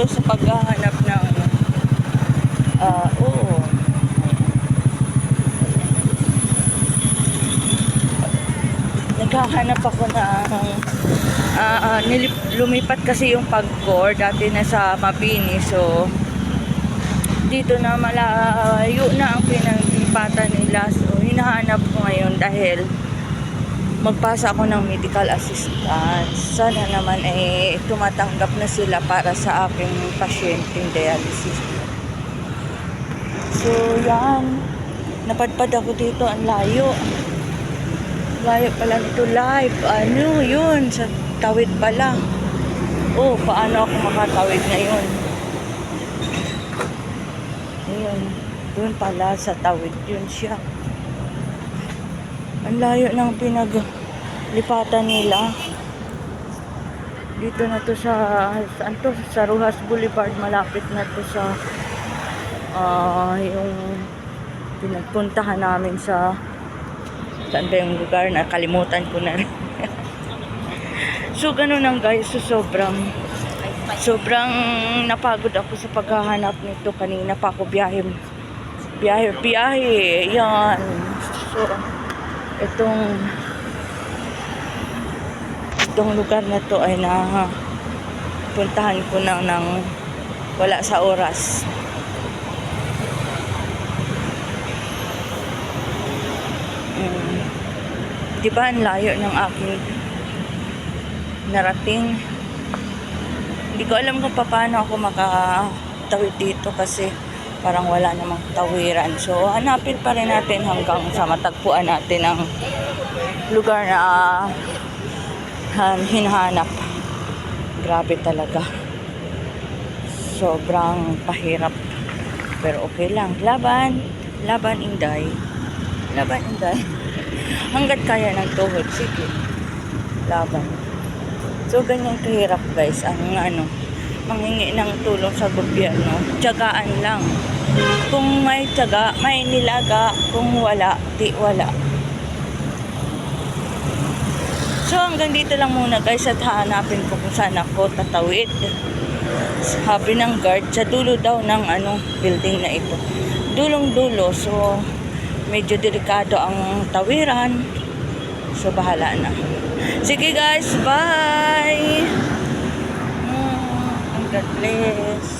dito sa paghahanap ng ah oo. Naghahanap ako ng ah, ah, nilip- lumipat kasi yung pagkor dati na sa Mabini so dito na malayo na ang pinaglipatan nila so hinahanap ko ngayon dahil magpasa ako ng medical assistance. Sana naman eh tumatanggap na sila para sa aking pasyenteng dialysis. So yan, napadpad ako dito ang layo. Layo pala nito live. Ano yun? Sa tawid pala. Oh, paano ako makatawid ngayon? Ayun. Doon pala sa tawid yun siya. Ang layo ng pinaglipatan nila. Dito na to sa, saan to? Sa Ruhas Boulevard. Malapit na to sa, ah, yung pinagpuntahan namin sa, saan ba yung lugar? Nakalimutan ko na so, ganun lang guys. So, sobrang, sobrang napagod ako sa paghahanap nito. Kanina pa ako biyahe, biyahe, biyahe. Yan. So, itong itong lugar na to ay na puntahan ko na ng wala sa oras. Mm. Di ba ang layo ng aking narating? Hindi ko alam kung paano ako makatawid dito kasi parang wala namang tawiran. So, hanapin pa rin natin hanggang sa matagpuan natin ang lugar na ah, hinahanap. Grabe talaga. Sobrang pahirap. Pero okay lang. Laban. Laban inday. Laban inday. Hanggat kaya ng tuhod. Sige. Laban. So, ganyan kahirap guys. Ang ano, manghingi ng tulong sa gobyerno. Tiyagaan lang. Kung may tiyaga, may nilaga. Kung wala, di wala. So hanggang dito lang muna guys at hanapin ko kung saan ako tatawid. Sabi ng guard, sa dulo daw ng ano, building na ito. Dulong dulo, so medyo delikado ang tawiran. So bahala na. Sige guys, bye! Mm, God bless.